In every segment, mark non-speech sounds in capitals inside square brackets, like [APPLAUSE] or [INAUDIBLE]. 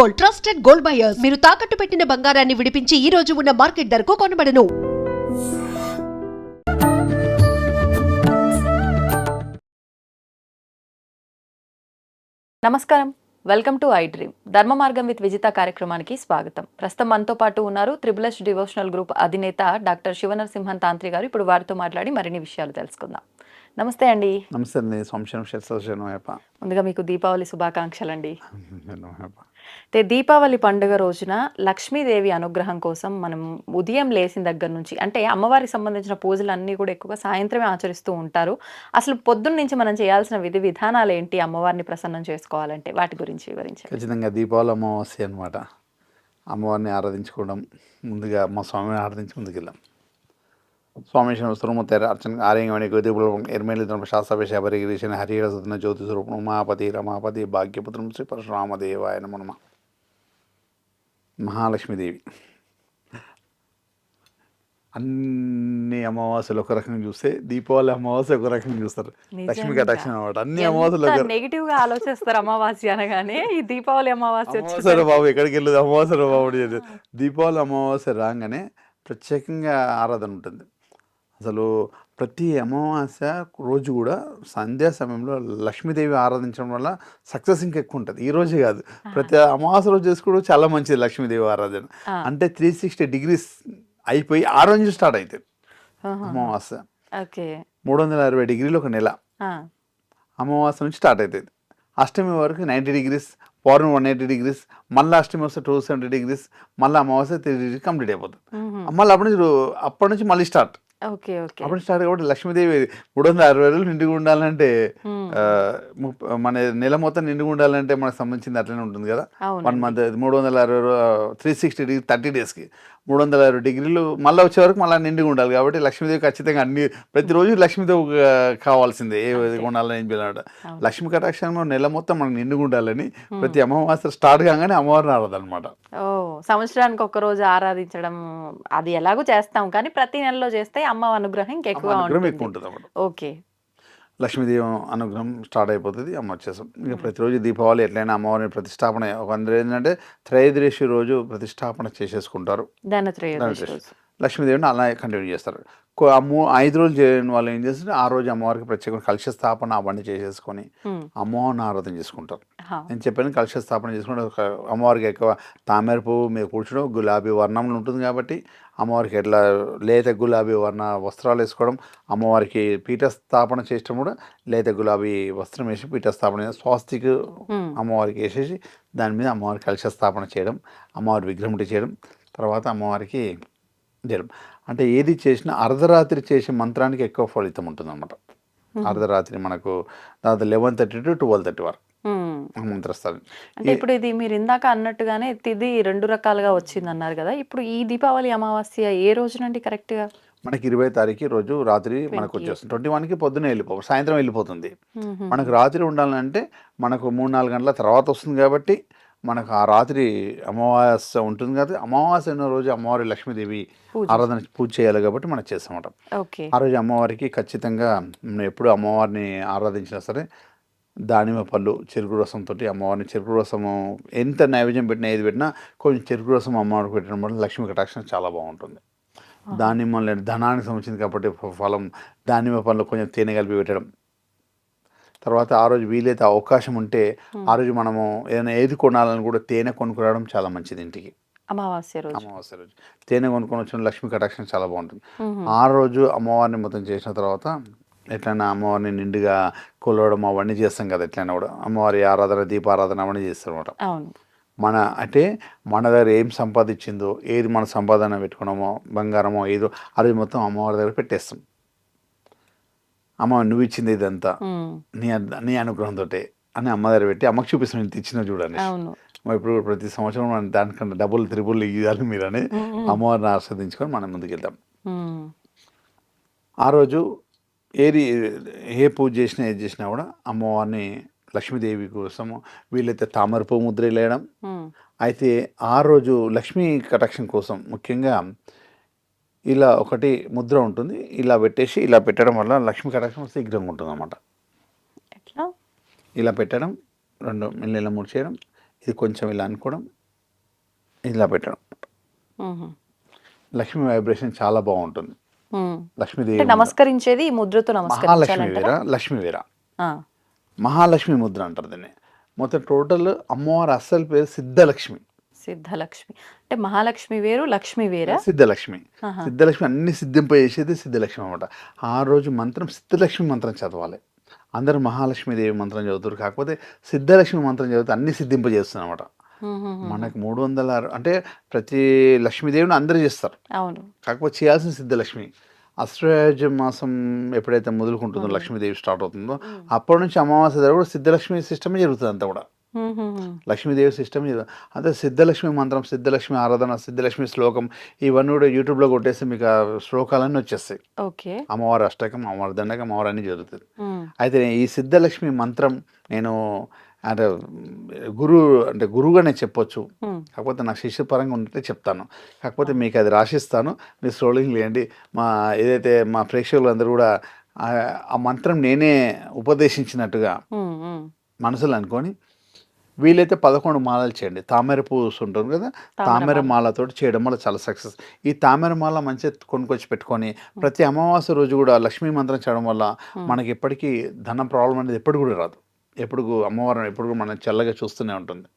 Gold trusted gold buyers. మీరు తాకట్టు పెట్టిన బంగారాన్ని విడిపించి ఈ రోజు ఉన్న మార్కెట్ ధరకు కొనబడను. నమస్కారం. Welcome to iDream. Dharma Margam with Vijitha కార్యక్రమానికి స్వాగతం. ప్రస్తుతం మనతో పాటు ఉన్నారు త్రిబులెస్ డివోషనల్ గ్రూప్ అధినేత డాక్టర్ శివనరసింహన్ తాంత్రి గారు. ఇప్పుడు వారితో మాట్లాడి మరిన్ని విషయాలు తెలుసుకుందాం. నమస్తే అండి. నమస్తే అండి. సంశయం ముందుగా మీకు దీపావళి శుభాకాంక్షలు అండి [LAUGHS] అయితే దీపావళి పండుగ రోజున లక్ష్మీదేవి అనుగ్రహం కోసం మనం ఉదయం లేచిన దగ్గర నుంచి అంటే అమ్మవారికి సంబంధించిన పూజలు అన్నీ కూడా ఎక్కువగా సాయంత్రమే ఆచరిస్తూ ఉంటారు. అసలు పొద్దున్న నుంచి మనం చేయాల్సిన విధి విధానాలు ఏంటి? అమ్మవారిని ప్రసన్నం చేసుకోవాలంటే వాటి గురించి వివరించండి. ఖచ్చితంగా దీపావళి అమావాస్య అనమాట అమ్మవారిని ఆరాధించుకోవడం ముందుగా మా స్వామిని ఆరాధించి ముందుకెళ్ళాం స్వామి స్వరూపం అర్చన ఆర్యంగమణి గోదిపురం ఎర్మేలి శాస్త్రవేశ పరిగిరీశన హరిహర సదన జ్యోతి స్వరూపం ఉమాపతి రమాపతి భాగ్యపుత్రం శ్రీ పరశురామదేవాయ నమనమ మహాలక్ష్మీదేవి. అన్ని అమావాస్యలు ఒక రకంగా చూస్తే దీపావళి అమావాస్య ఒక రకంగా చూస్తారు. లక్ష్మీ కటాక్షం అనమాట అన్ని అమావాస్యలు నెగిటివ్గా ఆలోచిస్తారు అమావాస్య అనగానే? ఈ దీపావళి అమావాస్య అమావాస్య వచ్చేసరికి బాబు ఎక్కడికి వెళ్ళదు అమావాస్య బాబు. దీపావళి అమావాస్య రాగానే ప్రత్యేకంగా ఆరాధన ఉంటుంది. అసలు ప్రతి అమావాస్య రోజు కూడా సంధ్యా సమయంలో లక్ష్మీదేవి ఆరాధించడం వల్ల సక్సెస్ ఇంకా ఎక్కువ ఉంటుంది ఈ రోజే కాదు. ప్రతి అమావాస్య రోజు చేసుకోవడం చాలా మంచిది లక్ష్మీదేవి ఆరాధన. అంటే త్రీ సిక్స్టీ డిగ్రీస్ అయిపోయి ఆ రోజు స్టార్ట్ అవుతుంది ఆహా. అమావాస్య. మూడు వందల అరవై డిగ్రీలు ఒక నెల. అమావాస్య నుంచి స్టార్ట్ అవుతుంది అష్టమి వరకు నైంటీ డిగ్రీస్ పౌర్ణమి వన్ ఎయిటీ డిగ్రీస్ మళ్ళీ అష్టమి వస్తే టూ సెవెంటీ డిగ్రీస్ మళ్ళీ అమావాస్య త్రీ డిగ్రీ కంప్లీట్ అయిపోతుంది. మళ్ళీ అప్పటి నుంచి అప్పటి నుంచి మళ్ళీ స్టార్ట్ ఓకే ఓకే. అప్పటి నుంచి స్టార్ట్ కాబట్టి లక్ష్మీదేవి మూడు వందల అరవై రోజులు నిండుగా ఉండాలంటే మన నెల మొత్తం నిండుగా ఉండాలంటే మనకు సంబంధించింది అట్లనే ఉంటుంది కదా. వన్ మంత్ మూడు వందల అరవై త్రీ సిక్స్టీ డిగ్రీ థర్టీ డేస్కి మూడు వందల అరవై డిగ్రీలు మళ్ళీ వచ్చే వరకు మళ్ళీ నిండుగా ఉండాలి కాబట్టి లక్ష్మీదేవి ఖచ్చితంగా అన్ని ప్రతిరోజు లక్ష్మీదేవి కావాల్సిందే ఏ ఉండాలని ఏం అవును. లక్ష్మీ కటాక్షంలో నెల మొత్తం మనకు నిండుగా ఉండాలని ప్రతి అమావాస్య స్టార్ట్ కాగానే అమ్మవారిని ఆడదన్నమాట ఓ సంవత్సరానికి ఒక రోజు ఆరాధించడం అది ఎలాగో చేస్తాం కానీ ప్రతి నెలలో చేస్తే అమ్మ అనుగ్రహం అనుగ్రహం ఎక్కువ ఉంటుంది ఓకే. లక్ష్మీదేవి అనుగ్రహం స్టార్ట్ అయిపోతుంది అమ్మ వచ్చేసాం ఇక ప్రతిరోజు దీపావళి ఎట్లయినా అమ్మవారిని ప్రతిష్టాపన ఒక అందరూ ఏంటంటే త్రయోదశి రోజు ప్రతిష్టాపన చేసేసుకుంటారు. ధనత్రయోదశి లక్ష్మీదేవిని అలా కంటిన్యూ చేస్తారు కొ- ఆ మూ ఐదు రోజులు చేయని వాళ్ళు ఏం చేస్తారు ఆ రోజు అమ్మవారికి ప్రత్యేకంగా కలశ స్థాపన అవన్నీ చేసేసుకొని మ్మ్. అమ్మవారిని ఆరాధన చేసుకుంటారు. నేను చెప్పాను కలశ స్థాపన చేసుకుంటే ఒక అమ్మవారికి ఎక్కువ తామర పువ్వు మీద కూర్చోడం గులాబీ వర్ణంలో ఉంటుంది కాబట్టి అమ్మవారికి ఎట్లా లేత గులాబీ వర్ణ వస్త్రాలు వేసుకోవడం అమ్మవారికి పీఠ స్థాపన చేయడం కూడా లేత గులాబీ వస్త్రం వేసి పీఠ స్థాపన చేసి స్వాస్తిక్ మ్మ్. అమ్మవారికి వేసేసి దాని మీద అమ్మవారికి కలశ స్థాపన చేయడం అమ్మవారి విగ్రహం చేయడం తర్వాత అమ్మవారికి చేయడం అంటే ఏది చేసినా అర్ధరాత్రి చేసే మంత్రానికి ఎక్కువ ఫలితం ఉంటుంది అనమాట అర్ధరాత్రి మనకు దాదాపు eleven thirty to twelve thirty వరకు మంత్రస్థానం. అంటే ఇప్పుడు ఇది మీరు ఇందాక అన్నట్టుగానే తిది రెండు రకాలుగా వచ్చింది అన్నారు కదా. ఇప్పుడు ఈ దీపావళి అమావాస్య ఏ రోజునండి కరెక్ట్గా మనకి ఇరవై తారీఖు రోజు రాత్రి మనకు 28. వచ్చేస్తుంది. ట్వంటీ వన్కి పొద్దునే వెళ్ళిపో సాయంత్రం వెళ్ళిపోతుంది. మనకు రాత్రి ఉండాలంటే మనకు మూడు నాలుగు గంటల తర్వాత వస్తుంది కాబట్టి మనకు ఆ రాత్రి అమావాస్య ఉంటుంది కాబట్టి అమావాస్య ఉన్న రోజు అమ్మవారి లక్ష్మీదేవి. ఆరాధన పూజ చేయాలి కాబట్టి మనం చేస్తామట ఆ రోజు అమ్మవారికి ఖచ్చితంగా మనం ఎప్పుడు అమ్మవారిని ఆరాధించినా సరే దానిమ్మ పళ్ళు చెరుకు రసంతో అమ్మవారిని చెరుకు రసము ఎంత నైవేద్యం పెట్టినా ఏది పెట్టినా కొంచెం చెరుకు రసం అమ్మవారికి పెట్టడం వల్ల లక్ష్మీ కటాక్షం చాలా బాగుంటుంది. దానిమ్మ ధనానికి సంబంధించింది కాబట్టి ఫలం దానిమ్మ పళ్ళు కొంచెం తేనె కలిపి పెట్టడం తర్వాత ఆ రోజు వీలైతే అవకాశం ఉంటే ఆ రోజు మనము ఏదైనా ఏది కొనాలని కూడా తేనె కొనుక్కురావడం చాలా మంచిది ఇంటికి. అమావాస్య రోజు. అమావాస్య రోజు. తేనె కొనుక్కొని వచ్చిన లక్ష్మీ కటాక్షం చాలా బాగుంటుంది. ఆ రోజు అమ్మవారిని మొత్తం చేసిన తర్వాత ఎట్లయినా అమ్మవారిని నిండుగా కొలవడం అవన్నీ చేస్తాం కదా ఎట్లయినా కూడా. అమ్మవారి ఆరాధన దీపారాధన అవన్నీ చేస్తాం అనమాట మన అంటే మన దగ్గర ఏం సంపాదించిందో ఏది మన సంపాదన పెట్టుకున్నామో బంగారమో ఏదో అది మొత్తం అమ్మవారి దగ్గర పెట్టేస్తాం. అమ్మ నువ్వు ఇచ్చింది ఇదంతా. నీ నీ అనుగ్రహంతో అని అమ్మ దగ్గర పెట్టి అమ్మకి చూపిస్తాను ఇంత ఇచ్చిన చూడండి ఇప్పుడు ప్రతి సంవత్సరం మనం దానికన్నా డబుల్ త్రిబుల్ ఇవ్వాలి మీరని మ్మ్. అమ్మవారిని ఆస్వాదించుకొని మనం ముందుకెళ్తాం మ్మ్. ఆ రోజు ఏది ఏ పూజ చేసినా ఏది చేసినా కూడా అమ్మవారిని లక్ష్మీదేవి కోసము వీళ్ళైతే తామర పువ్వు ముద్ర వేయడం. అయితే ఆ రోజు లక్ష్మీ కటాక్షం కోసం ముఖ్యంగా ఇలా ఒకటి ముద్ర ఉంటుంది. ఇలా పెట్టేసి ఇలా పెట్టడం వల్ల లక్ష్మీ కటాక్షం శీఘ్రంగా ఉంటుంది అన్నమాట ఎట్లా? ఇలా పెట్టడం రెండు మిల్లెల మూడు చేయడం ఇది కొంచెం ఇలా అనుకోవడం ఇలా పెట్టడం. లక్ష్మీ వైబ్రేషన్ చాలా బాగుంటుంది. లక్ష్మీదేవి నమస్కరించేది ఈ ముద్రతో మహాలక్ష్మి వీర లక్ష్మీ వీర మహాలక్ష్మి ముద్ర అంటారు దీన్ని. మొత్తం టోటల్ అమ్మవారి అస్సలు పేరు సిద్ధలక్ష్మి. సిద్ధలక్ష్మి. అంటే మహాలక్ష్మి వేరు లక్ష్మి వేరా? సిద్ధలక్ష్మి. సిద్ధలక్ష్మి అన్ని సిద్ధింపజేసేది సిద్ధలక్ష్మి అనమాట ఆ రోజు మంత్రం సిద్ధలక్ష్మి మంత్రం చదవాలి. అందరూ మహాలక్ష్మీదేవి మంత్రం చదువుతారు. కాకపోతే సిద్ధలక్ష్మి మంత్రం చదివితే అన్ని సిద్ధింపజేస్తుంది అనమాట మ్మ్, మ్మ్, మ్మ్. మనకు మూడు వందల అంటే ప్రతి లక్ష్మీదేవిని అందరూ చేస్తారు. అవును. కాకపోతే చేయాల్సిన సిద్ధలక్ష్మి. అశ్వయుజ మాసం ఎప్పుడైతే మొదలుకుంటుందో లక్ష్మీదేవి స్టార్ట్ అవుతుందో అప్పటి నుంచి అమావాస్య దగ్గర కూడా సిద్ధలక్ష్మి సిస్టమే జరుగుతుంది అంతా కూడా. లక్ష్మీదేవి సిస్టమ్ అదే సిద్ధలక్ష్మి మంత్రం సిద్ధలక్ష్మి ఆరాధన సిద్ధలక్ష్మి శ్లోకం ఇవన్నీ కూడా యూట్యూబ్లో కొట్టేసి మీకు ఆ శ్లోకాలన్నీ వచ్చేస్తాయి. ఓకే. అమ్మవారి అష్టకం అమ్మవారి దండకం అమ్మవారు అన్నీ జరుగుతుంది. అయితే ఈ సిద్ధలక్ష్మి మంత్రం నేను అంటే గురువు అంటే గురువుగానే చెప్పొచ్చు. మ్మ్. కాకపోతే నాకు శిష్యపరంగా ఉంటే చెప్తాను. కాకపోతే మీకు అది రాసిస్తాను. మీరు స్క్రోలింగ్ లేండి మా ఏదైతే మా ప్రేక్షకులందరూ కూడా ఆ- మంత్రం నేనే ఉపదేశించినట్టుగా. మనసులో అనుకొని వీలైతే పదకొండు మాలలు చేయండి. తామర పువ్వు ఉంటుంది కదా? తామర మాలతో చేయడం వల్ల చాలా సక్సెస్ ఈ తామర మాల మంచిగా కొనుక్కొచ్చి పెట్టుకొని ప్రతి అమావాస్య రోజు కూడా లక్ష్మీ మంత్రం చేయడం వల్ల మనకి ఎప్పటికీ ధన ప్రాబ్లం అనేది ఎప్పుడు కూడా రాదు. ఎప్పుడు అమ్మవారిని ఎప్పుడు కూడా మనం చల్లగా చూస్తూనే ఉంటుంది.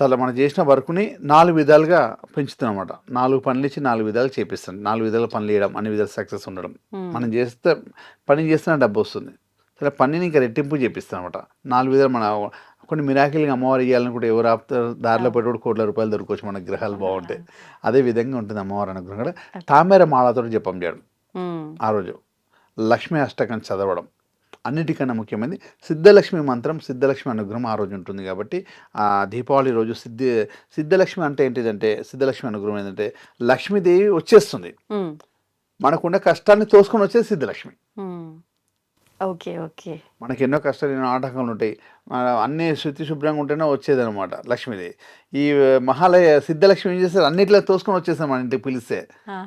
చాలా మనం చేసిన వర్క్ని నాలుగు విధాలుగా పెంచుతాం అనమాట నాలుగు పనులు ఇచ్చి నాలుగు విధాలు చేపిస్తాం నాలుగు విధాలు పనులు చేయడం అన్ని విధాలు సక్సెస్ ఉండడం. మనం చేస్తే పని చేస్తున్న డబ్బు వస్తుంది. సరే పనిని ఇంకా రెట్టింపు చేపిస్తాం అనమాట నాలుగు విధాలు మన కొన్ని మిరాకిల్గా అమ్మవారు ఇవ్వాలని కూడా ఎవరు ఆపుతారు? దారిలో పెట్టుకుంటే కోట్ల రూపాయలు దొరకవచ్చు మన గ్రహాలు బాగుంటాయి అదే విధంగా ఉంటుంది అమ్మవారి అనుగ్రహం కూడా. తామర మాలతో జపం చేయడం. ఆ రోజు. లక్ష్మీ అష్టకం చదవడం. అన్నిటికన్నా ముఖ్యమైనది సిద్ధలక్ష్మి మంత్రం సిద్ధలక్ష్మి అనుగ్రహం ఆ రోజు ఉంటుంది కాబట్టి ఆ దీపావళి రోజు సిద్ధి సిద్ధలక్ష్మి అంటే ఏంటిదంటే సిద్ధలక్ష్మి అనుగ్రహం ఏంటంటే లక్ష్మీదేవి వచ్చేస్తుంది. మనకున్న కష్టాన్ని తోసుకొని వచ్చేది సిద్ధలక్ష్మి. Okay okay. మనకి ఎన్నో కష్టాలు ఎన్నో ఆటంకాలు ఉంటాయి. మన అన్నీ శుద్ధి శుభ్రంగా ఉంటేనే వచ్చేదన్నమాట లక్ష్మీదేవి ఈ మహాలయ సిద్ధలక్ష్మి ఏం చేస్తారు? అన్నిట్లో తోసుకొని వచ్చేస్తాం మన ఇంటికి పిలిస్తే.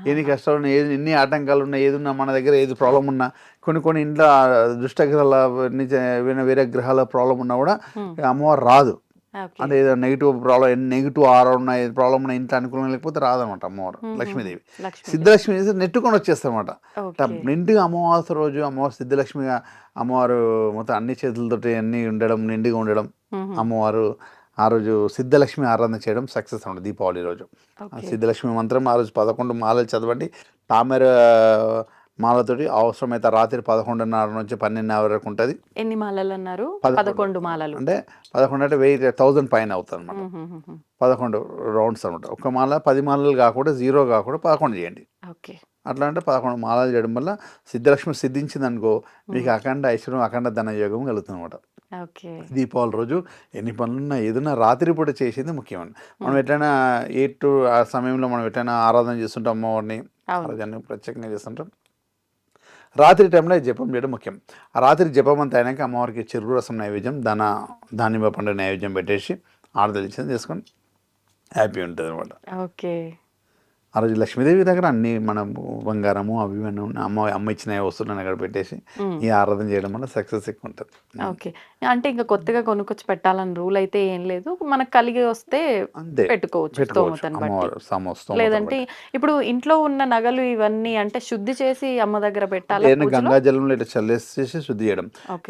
ఎన్ని కష్టాలు ఉన్నాయి ఏది ఎన్ని ఆటంకాలు ఉన్నాయి ఏది ఉన్నా మన దగ్గర ఏది ప్రాబ్లం ఉన్నా కొన్ని కొన్ని ఇంట్లో దుష్టగ్రహాల నిజ వేరే వేరే గ్రహాల ప్రాబ్లం ఉన్నా కూడా అమ్మవారు రాదు. అంటే ఏదో నెగిటివ్ ప్రాబ్లం నెగిటివ్ ఆరా ఉన్నాయి ప్రాబ్లం ఉన్న ఇంట్లో అనుకూలం లేకపోతే రాదన్నమాట అమ్మవారు లక్ష్మీదేవి. లక్ష్మి సిద్ధలక్ష్మి నెట్టుకొని వచ్చేస్తారన్నమాట. ఓకే. నిండుగా అమావాస్య రోజు అమ్మవారు సిద్ధలక్ష్మిగా అమ్మవారు మొత్తం అన్ని చేతులతోటి అన్ని ఉండడం నిండుగా ఉండడం మ్మ్. అమ్మవారు ఆ రోజు సిద్ధలక్ష్మి ఆరాధన చేయడం సక్సెస్ అన్నమాట దీపావళి రోజు. సిద్ధలక్ష్మి మంత్రం ఆ రోజు పదకొండు మాలలు చదవండి. తామర మాలతోటి అవసరమైతే రాత్రి పదకొండున్నర నుంచి పన్నెండున్నర వరకు ఉంటుంది. ఎన్ని మాలలు అన్నారు పదకొండు. మాలలు. అంటే పదకొండు అంటే వెయ్యి థౌజండ్ పైన అవుతుంది అనమాట. పదకొండు రౌండ్స్ అనమాట ఒక మాల పది మాలలు కాకుండా జీరో కాకుండా పదకొండు చేయండి. ఓకే. అట్లా అంటే పదకొండు మాలలు చేయడం వల్ల సిద్ధలక్ష్మి సిద్ధించింది అనుకో మీకు అఖండ ఐశ్వర్యం అఖండ ధన యోగం కలుగుతుంది అనమాట ఓకే. దీపావళి రోజు ఎన్ని పనులున్నా ఏదైనా రాత్రి పూట చేసేది ముఖ్యమండి. మనం ఎట్లయినా ఎయిట్ టు ఆ సమయంలో మనం ఎట్లయినా ఆరాధన చేస్తుంటాం అమ్మవారిని. ప్రత్యేకంగా చేస్తుంటాం. రాత్రి టైంలో జపం చేయడం ముఖ్యం. ఆ రాత్రి జపం అంతా అయినాక అమ్మవారికి చెరుకు రసం నైవేద్యం దాన దానిమ్మ పండు నైవేద్యం పెట్టేసి ఆడదలు ఇచ్చేది చేసుకొని హ్యాపీ ఉంటుంది అనమాట ఓకే. ఆ రోజు లక్ష్మీదేవి దగ్గర అన్ని మన బంగారము అవి అమ్మ అమ్మ ఇచ్చిన వస్తువులను అక్కడ పెట్టేసి ఈ ఆరాధన చేయడం వల్ల సక్సెస్ ఎక్కువ ఉంటుంది. ఓకే. అంటే ఇంకా కొత్తగా కొనుక్కొచ్చి పెట్టాలని రూల్ అయితే ఏం లేదు. మనకు కలిగి వస్తే పెట్టుకోవచ్చు స్తోమతను లేదంటే ఇప్పుడు ఇంట్లో ఉన్న నగలు ఇవన్నీ అంటే శుద్ధి చేసి అమ్మ దగ్గర పెట్టాలా? గంగా జలంలో ఇట్లా చల్లేసేసి శుద్ధి చేయడం.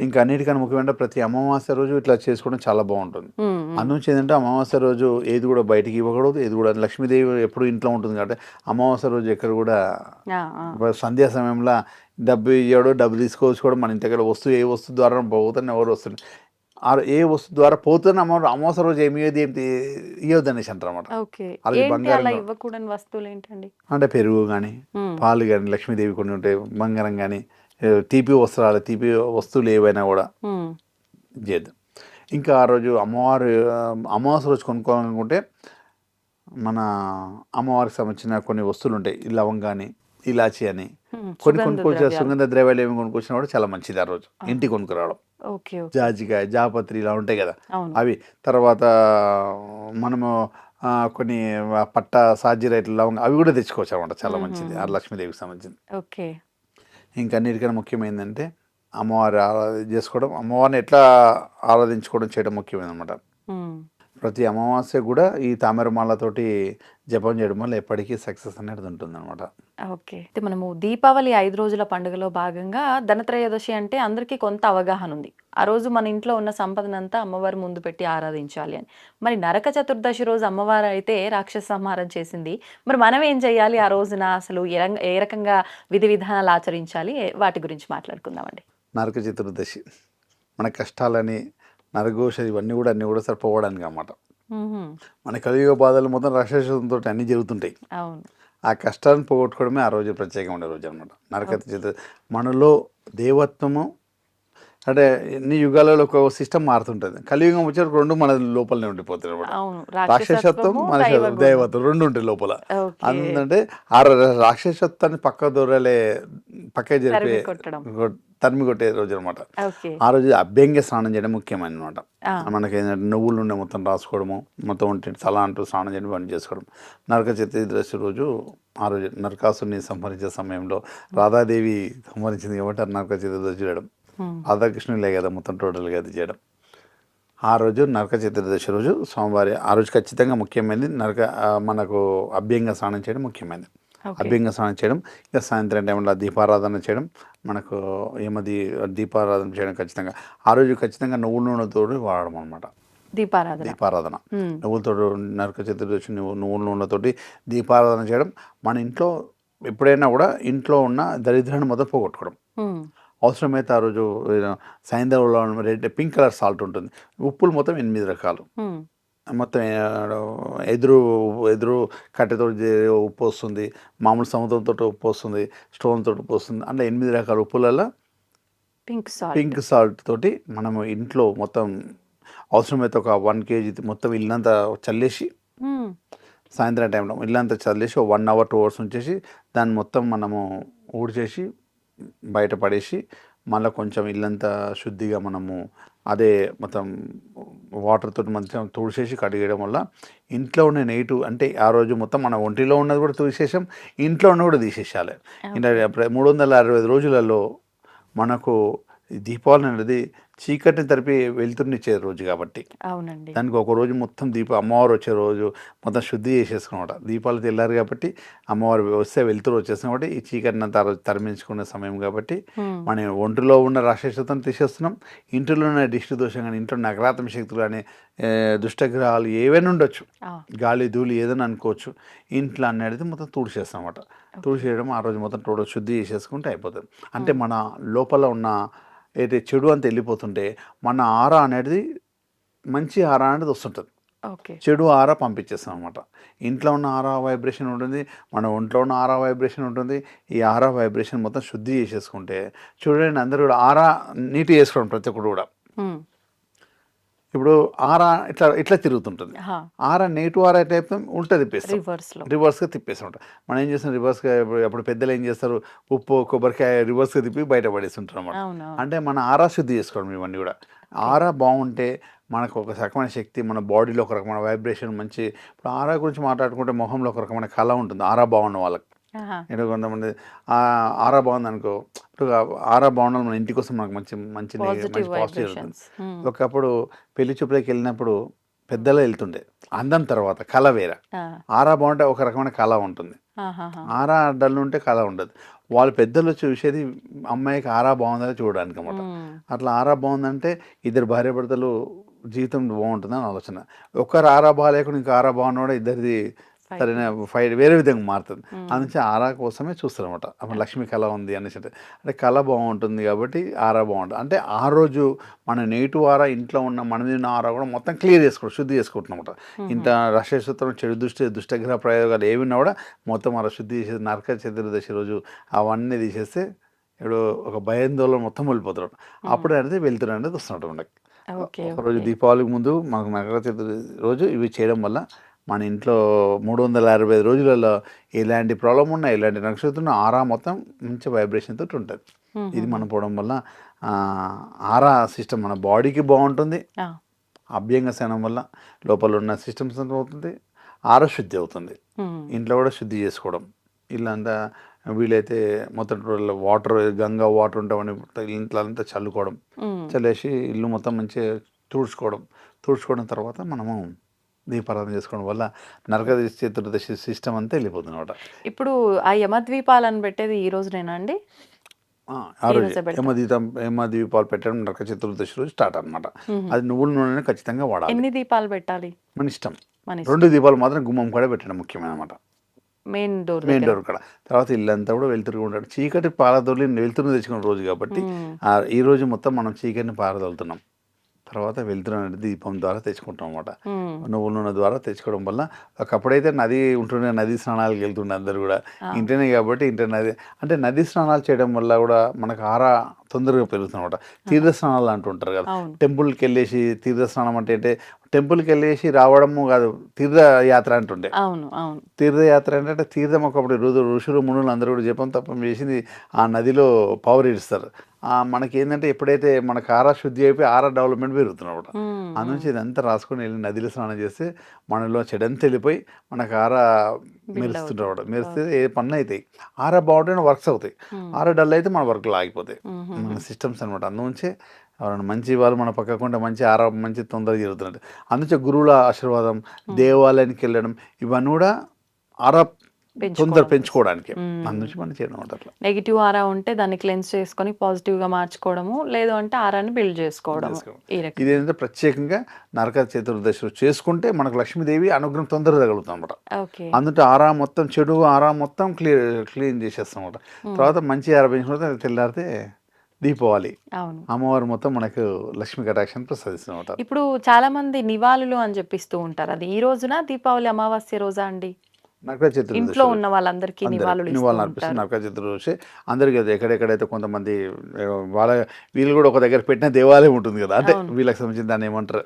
ఇంకా అన్నిటికన్నా ముఖ్యమైన ప్రతి అమావాస్య రోజు ఇట్లా చేసుకోవడం చాలా బాగుంటుంది. అందునుంచి ఏంటంటే అమావాస్య రోజు ఏది కూడా బయటికి ఇవ్వకూడదు ఏది కూడా లక్ష్మీదేవి ఎప్పుడు ఇంట్లో ఉంటుంది కాబట్టి అమావాస్య రోజు ఎక్కడ కూడా సంధ్యా సమయంలో డబ్బు ఇవ్వడు డబ్బు తీసుకోవచ్చు కూడా మన దగ్గర వస్తువు ఏ వస్తువు ద్వారా పోతున్న ఎవరు వస్తుంది ఆ ఏ వస్తువు ద్వారా పోతున్న అమ్మ అమావాస్య రోజు ఏమి ఇవ్వదు ఏమి ఇవ్వద్దు అనేసి అంటారు అనమాట బంగారం. ఇవ్వకూడని వస్తువులు ఏంటండి అంటే పెరుగు కానీ. పాలు కానీ లక్ష్మీదేవి కొన్ని ఉంటాయి బంగారం కానీ తీపి వస్త్రాలు తీపి వస్తువులు ఏవైనా కూడా మ్మ్. చేయద్దు ఇంకా ఆ రోజు అమ్మవారు అమావాస్య రోజు కొనుక్కోవాలనుకుంటే మన అమ్మవారికి సంబంధించిన కొన్ని వస్తువులు ఉంటాయి లవంగాని ఇలాచి అని. కొన్ని ద్రవ్యాలు. సుగంధ ద్రవ్యాలు ఏమి కొనుక్కొచ్చినా కూడా చాలా మంచిది ఆ రోజు. ఇంటికి కొనుక్కురావడం. జాజికాయ జాపత్రి ఇలా ఉంటాయి కదా. అవి తర్వాత మనము కొన్ని పట్ట సాజీర ఇట్లా లవంగ అవి కూడా తెచ్చుకోవచ్చు అనమాట చాలా మంచిది. ఆ లక్ష్మీదేవికి సంబంధించింది. ఓకే. ఇంకా అన్నిటికన్నా ముఖ్యమైందంటే అమ్మవారి ఆరాధన చేసుకోవడం. అమ్మవారిని ఎట్లా ఆరాధించుకోవడం చేయడం ముఖ్యమైనమాట. ప్రతి అమావాస్య కూడా ఈ తామరమాలతోటి జపం చేయడం వల్ల ఎప్పటికీ సక్సెస్ అనేది ఉంటుంది అనమాట ఓకే. అయితే మనము దీపావళి ఐదు రోజుల పండుగలో భాగంగా ధనత్రయోదశి అంటే అందరికీ కొంత అవగాహన ఉంది. ఆ రోజు మన ఇంట్లో ఉన్న సంపదనంతా అమ్మవారి ముందు పెట్టి ఆరాధించాలి అని. మరి నరక చతుర్దశి రోజు అమ్మవారు అయితే రాక్షస సంహారం చేసింది. మరి మనం ఏం చేయాలి? ఆ రోజున అసలు ఏ రకంగా విధి విధానాలు ఆచరించాలి? వాటి గురించి మాట్లాడుకుందామండి. నరక చతుర్దశి. మన కష్టాలని నరఘోష ఇవన్నీ కూడా అన్నీ కూడా సరిపోవడానికి అన్నమాట. మ్మ్హ. మన కలియుగ బాధలు మొత్తం రాక్షసంతో అన్నీ జరుగుతుంటాయి. ఆ కష్టాలను పోగొట్టుకోవడమే ఆ రోజు ప్రత్యేకమైన రోజు అనమాట నరక చతుర్ మనలో దేవత్వము అంటే ఎన్ని యుగాలలో ఒక సిస్టమ్ మారుతుంటుంది. కలియుగం వచ్చేటప్పుడు రెండు మన లోపలనే ఉండిపోతుంది అనమాట రాక్షసత్వం మన. దేవత్వం రెండు ఉంటాయి లోపల. అందుకంటే ఆ రాక్షసత్వాన్ని పక్క దూరలే పక్క జరిపే తరిమి కొట్టే రోజు అనమాట ఆ రోజు అభ్యంగ స్నానం చేయడం ముఖ్యమైన అనమాట. మనకి ఏంటంటే నువ్వులు ఉండే మొత్తం రాసుకోవడము మొత్తం ఒంటి తల అంటూ స్నానం చేయడం పని చేసుకోవడం నరక చతుర్దశి రోజు ఆ రోజు నరకాసుని సంహరించే సమయంలో రాధాదేవి సంహరించింది కాబట్టి నరక చతుర్దశి చేయడం. రాధాకృష్ణులే కదా మొత్తం టోటల్గా అది చేయడం ఆ రోజు నరక చతుర్దశి రోజు సోమవారి ఆ రోజు ఖచ్చితంగా ముఖ్యమైనది నరక మనకు అభ్యంగ స్నానం చేయడం ముఖ్యమైనది. అభ్యంగ స్నానం చేయడం ఇక సాయంత్రం టైంలో దీపారాధన చేయడం మనకు ఏమది దీపారాధన చేయడం ఖచ్చితంగా. ఆ రోజు ఖచ్చితంగా నువ్వుల నూనెతో వాడడం అనమాట దీపారాధన. దీపారాధన. నువ్వులతో నరక చతుర్దశి నువ్వు నువ్వుల నూనెతోటి దీపారాధన చేయడం మన ఇంట్లో ఎప్పుడైనా కూడా ఇంట్లో ఉన్న దరిద్రాన్ని మొదలు పోగొట్టుకోవడం. అవసరమైతే ఆ రోజు ఏదో సాయంత్రంలో రెడ్ పింక్ కలర్ సాల్ట్ ఉంటుంది. ఉప్పులు మొత్తం ఎనిమిది రకాలు. మొత్తం ఎదురు ఎదురు కట్టెతో ఉప్పు వస్తుంది మామూలు సముద్రంతో ఉప్పు వస్తుంది స్టోన్ తోటి ఉప్పు వస్తుంది అంటే ఎనిమిది రకాల ఉప్పులలో పింక్ సాల్ట్ పింక్ సాల్ట్ తోటి మనము ఇంట్లో మొత్తం అవసరమైతే ఒక వన్ కేజీ మొత్తం ఇల్లంతా చల్లేసి. సాయంత్రం టైంలో ఇల్లంతా చల్లేసి ఒక వన్ అవర్ టూ అవర్స్ ఉంచేసి దాన్ని మొత్తం మనము ఊడ్చేసి బయట పడేసి మళ్ళీ కొంచెం ఇల్లంతా శుద్ధిగా మనము అదే మొత్తం వాటర్ తోటి మంచిగా తుడిచేసి కడిగేయడం వల్ల ఇంట్లో ఉన్న నెగిటివ్ అంటే ఆ రోజు మొత్తం మన ఒంటిలో ఉన్నది కూడా తీసేసాం ఇంట్లో ఉన్నది కూడా తీసేసాలి ఇంకా మూడు వందల అరవై ఐదు రోజులలో మనకు ఈ దీపావళి అనేది చీకటిని తరిపి వెళ్తున్నిచ్చే రోజు కాబట్టి. అవునండి. దానికి ఒక రోజు మొత్తం దీప అమ్మవారు వచ్చే రోజు మొత్తం శుద్ధి చేసేసుకున్నమాట దీపాలు తెల్లారు కాబట్టి అమ్మవారు వస్తే వెళ్తురు వచ్చేసిన కాబట్టి ఈ చీకటిని రోజు తరిమించుకునే సమయం కాబట్టి. మన ఒంటిలో ఉన్న రాక్షసతను తీసేస్తున్నాం. ఇంటిలో ఉన్న దిష్టి దోషం కానీ ఇంట్లో నగరాత్మ శక్తులు కానీ దుష్టగ్రహాలు ఏవైనా ఉండొచ్చు. గాలి ధూళి ఏదైనా అనుకోవచ్చు. ఇంట్లో అనేది మొత్తం తుడిచేస్తాం అన్నమాట. తుడిచేయడం ఆ రోజు మొత్తం టోటల్ శుద్ధి చేసేసుకుంటే అయిపోతుంది. అంటే మన లోపల ఉన్న ఏదైతే చెడు అంతా వెళ్ళిపోతుంటే మన ఆర అనేది మంచి ఆర అనేది వస్తుంటుంది. చెడు ఆరా పంపించేస్తాం అనమాట ఇంట్లో ఉన్న ఆరా వైబ్రేషన్ ఉంటుంది మన ఒంట్లో ఉన్న ఆరా వైబ్రేషన్ ఉంటుంది. ఈ ఆరా వైబ్రేషన్ మొత్తం శుద్ధి చేసేసుకుంటే చూడండి అందరూ కూడా ఆరా నీట్ చేసుకోవడం ప్రతి ఒక్కరు కూడా. ఇప్పుడు ఆరా ఇట్లా ఇట్లా తిరుగుతుంటుంది. ఆరా నెగిటివ్ ఆరా చెప్తాం ఉల్టా తిప్పేస్తాం రివర్స్గా తిప్పేస్తూ ఉంటాం మనం ఏం చేస్తాం రివర్స్గా అప్పుడు పెద్దలు ఏం చేస్తారు ఉప్పు కొబ్బరికాయ రివర్స్గా తిప్పి బయట పడేస్తుంటారు అన్నమాట అవును అంటే మన ఆరా శుద్ధి చేసుకోవడం ఇవన్నీ కూడా. ఆరా బాగుంటే మనకు ఒక రకమైన శక్తి మన బాడీలో ఒక రకమైన వైబ్రేషన్ మంచి ఇప్పుడు ఆరా గురించి మాట్లాడుకుంటే మొహంలో ఒక రకమైన కళ ఉంటుంది. ఆరా బాగున్న వాళ్ళకి. ఇక్కడ కొంతమంది ఆరా బాగుంది అనుకో ఇప్పుడు ఆరా బాగుండాలి మన ఇంటి కోసం మనకు మంచి మంచి పాజిటివ్ మంచి పాజిటివ్ వైబ్రేషన్స్ ఒకప్పుడు పెళ్ళి చూపులకు వెళ్ళినప్పుడు పెద్దలు వెళ్తుండే. అందం తర్వాత కళ వేరే. ఆరా బాగుంటే ఒక రకమైన కళ ఉంటుంది. ఆరా డల్ ఉంటే కళ ఉండదు. వాళ్ళు పెద్దలు చూసేది అమ్మాయికి ఆరా బాగుందని చూడడానికి అన్నమాట. అట్లా ఆరా బాగుందంటే ఇద్దరు భార్య భర్తలు జీవితం బాగుంటుందని ఆలోచన. ఒక్కరు ఆరా బాగాలేకుండా ఇంకా ఆరా బాగున్నా ఇద్దరిది సరైన ఫైట్ వేరే విధంగా మారుతుంది. అందుకే ఆరా కోసమే చూస్తారు అనమాట అప్పుడు లక్ష్మి కళ ఉంది అనేసి. అంటే కళ బాగుంటుంది కాబట్టి ఆరా బాగుంటుంది. అంటే ఆ రోజు మన నెగిటివ్ ఆరా ఇంట్లో ఉన్న మన మీద ఉన్న ఆరా కూడా మొత్తం క్లియర్ చేసుకోవడం శుద్ధి చేసుకుంటున్నాం అనమాట ఇంత రక్షసూత్రం చెడు దృష్టి దుష్టగ్రహ ప్రయోగాలు ఏవి ఉన్నా కూడా మొత్తం అలా శుద్ధి చేసేది నరక చతుర్దశి రోజు అవన్నీ తీసేస్తే ఇప్పుడు ఒక భయాందోళన మొత్తం వెళ్ళిపోతున్నాడు అప్పుడు అనేది వెళ్తున్నారు అనేది వస్తున్నాడు మనకి. ఒకరోజు దీపావళికి ముందు మాకు నరక చతుర్దశి రోజు ఇవి చేయడం వల్ల మన ఇంట్లో మూడు వందల అరవై ఐదు రోజులలో ఎలాంటి ప్రాబ్లం ఉన్నా ఎలాంటి నక్షత్రం ఆరా మొత్తం మంచి వైబ్రేషన్ తోటి ఉంటుంది. ఇది మనం పోవడం వల్ల ఆరా సిస్టమ్ మన బాడీకి బాగుంటుంది. అభ్యంగ శనం వల్ల లోపల ఉన్న సిస్టమ్స్ అవుతుంది. ఆరా శుద్ధి అవుతుంది. ఇంట్లో కూడా శుద్ధి చేసుకోవడం. ఇల్లంతా వీలైతే మొత్తం వాటర్ గంగా వాటర్ ఉంటామని ఇంట్లో అంతా చల్లుకోవడం. చల్లేసి ఇల్లు మొత్తం మంచిగా తుడుచుకోవడం. తుడుచుకోవడం తర్వాత మనము దీపారాధన చేసుకోవడం వల్ల నరక చతుర్దశి సిస్టమ్ అంతా వెళ్ళిపోతుంది అనమాట ఇప్పుడు ఆ యమద్వీపాలను పెట్టేది ఈ రోజునేనా అండి? ఆ రోజు రోజే. పెడతాం. యమ దీపం యమ దీపాలు పెట్టడం నరక చతుర్దశి రోజు స్టార్ట్ అనమాట అది నువ్వుల నూనె ఖచ్చితంగా వాడాలి. ఎన్ని దీపాలు పెట్టాలి? మన ఇష్టం. మన రెండు దీపాలు మాత్రం గుమ్మం కూడా పెట్టడం ముఖ్యమైన అనమాట మెయిన్ డోర్ మెయిన్ డోర్ కూడా. తర్వాత ఇల్లంతా కూడా వెళ్తురు ఉంటాడు. చీకటి పారదోలి వెళ్తురు తెచ్చుకున్న రోజు కాబట్టి ఈ రోజు మొత్తం మనం చీకటిని పారదోలుతున్నాం. తర్వాత వెళ్తురు అనేది దీపం ద్వారా తెచ్చుకుంటాం అనమాట నువ్వుల నూనె ద్వారా తెచ్చుకోవడం వల్ల ఒకప్పుడైతే నది ఉంటుండే నది స్నానాలకు వెళ్తుండే అందరు కూడా. ఇంటనే కాబట్టి ఇంటర్ నది అంటే నది స్నానాలు చేయడం వల్ల కూడా మనకు ఆరా తొందరగా పెరుగుతుంది అనమాట తీర్థ స్నానాలు అంటుంటారు కదా. టెంపుల్కి వెళ్ళేసి తీర్థ స్నానం అంటే అంటే టెంపుల్కి వెళ్ళేసి రావడము కాదు తీర్థ యాత్ర అంటుండే. అవును అవును. తీర్థయాత్ర ఏంటంటే తీర్థం ఒకప్పుడు ఋతు ఋషులు మునులు అందరూ కూడా జపం తప్పం చేసింది ఆ నదిలో పవర్ ఇస్తారు ఆ మనకి ఏంటంటే ఎప్పుడైతే మనకు ఆరా శుద్ధి అయిపోయి ఆరా డెవలప్మెంట్ పెరుగుతున్నమాట ఉమ్. ఆ నుంచి ఇదంతా రాసుకొని వెళ్ళి నదిలో స్నానం చేస్తే మనలో చెడంతా వెళ్ళిపోయి మనకు ఆరా మెరుస్తుంటాడు మెరిస్తే ఏ పనులు అవుతాయి ఆరా బాగుంటే వర్క్స్ అవుతాయి. ఆరా డల్ అయితే మన వర్క్లు ఆగిపోతాయి మన సిస్టమ్స్ అనమాట అందుంచే ఎవరైనా మంచి వాళ్ళు మన పక్కకుండా మంచి ఆరా మంచి తొందరగా జరుగుతున్నట్టు. అందుచే గురువుల ఆశీర్వాదం దేవాలయానికి వెళ్ళడం ఇవన్నీ కూడా ఆరా తొందర పెంచుకోవడానికి. అందునుంచి మనం చేయడం అట్లా. నెగిటివ్ ఆరా ఉంటే దాన్ని క్లెన్స్ చేసుకొని పాజిటివ్గా మార్చుకోవడము లేదు అంటే ఆరాని బిల్డ్ చేసుకోవడం. ఇదేంటంటే ప్రత్యేకంగా నరక చతుర్దశి చేసుకుంటే మనకు లక్ష్మీదేవి అనుగ్రహం తొందరగా తగులుతుంది అనమాట అందుకే ఆరా మొత్తం చెడు ఆరా మొత్తం క్లియర్ క్లీన్ చేసేస్తాం అనమాట తర్వాత మంచి ఆరా తర్వాత తెల్లారితే దీపావళి. అవును. అమ్మవారు మొత్తం మనకు లక్ష్మీ కటాక్షం ప్రసాదిస్తుంది అనమాట ఇప్పుడు చాలా మంది నివాళులు అని చెప్పిస్తూ ఉంటారు. అది ఈ రోజున దీపావళి అమావాస్య రోజా అండి? నరక చతుర్దశి. ఇంట్లో. ఉన్న వాళ్ళందరికీ నివాళులు నివాళులు ఉంటారు. అర్పిస్తుంది నరక చతుర్దశి. అందరికీ అది ఎక్కడెక్కడైతే కొంతమంది వాళ్ళ వీళ్ళు కూడా ఒక దగ్గర పెట్టిన దేవాలయం ఉంటుంది కదా. అంటే. వీళ్ళకి సంబంధించిన దాన్ని ఏమంటారు?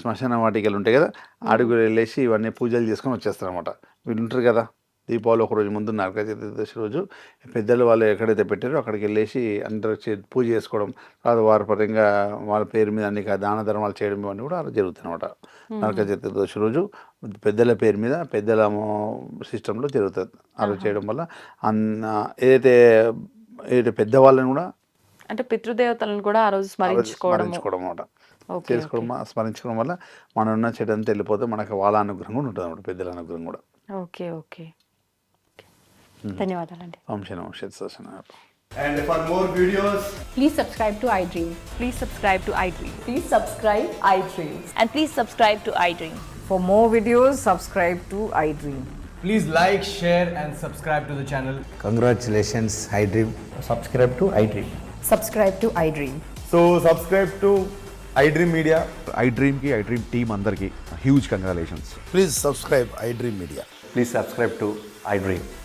శ్మశాన వాటికలు ఉంటాయి కదా. అడుగులు వెళ్ళేసి ఇవన్నీ పూజలు చేసుకొని వచ్చేస్తారు అనమాట వీళ్ళు ఉంటారు కదా. దీపావళి ఒక రోజు ముందు నరక చతుర్దశి రోజు పెద్దలు వాళ్ళు ఎక్కడైతే పెట్టారో అక్కడికి వెళ్ళేసి అందరూ పూజ చేసుకోవడం తర్వాత వారి పరంగా వాళ్ళ పేరు మీద అన్ని దాన ధర్మాలు చేయడం ఇవన్నీ కూడా అలా జరుగుతాయి అనమాట నరక చతుర్దశి రోజు పెద్దల పేరు మీద పెద్దల సిస్టంలో జరుగుతుంది. అలా చేయడం వల్ల అన్న ఏదైతే ఏదైతే పెద్దవాళ్ళని కూడా అంటే పితృదేవతలను కూడా ఆ రోజు స్మరించుకోవడం అనమాట చేసుకోవడం స్మరించుకోవడం వల్ల మనం ఉన్న చెడంతా వెళ్ళిపోతే మనకు వాళ్ళ అనుగ్రహం కూడా ఉంటుంది అనమాట పెద్దల అనుగ్రహం కూడా. Okay okay. ధన్యవాదాలండి వంశన వంశ And for more videos, Please subscribe to iDream. Please subscribe to iDream. Please subscribe iDream. And please subscribe to iDream. For more videos, subscribe to iDream. please like, share, and subscribe to the channel. Congratulations, iDream. Subscribe to iDream. Subscribe to iDream. So, subscribe to iDream Media. IDream team అందరికీ huge congratulations Please subscribe iDream Media. Please subscribe to iDream.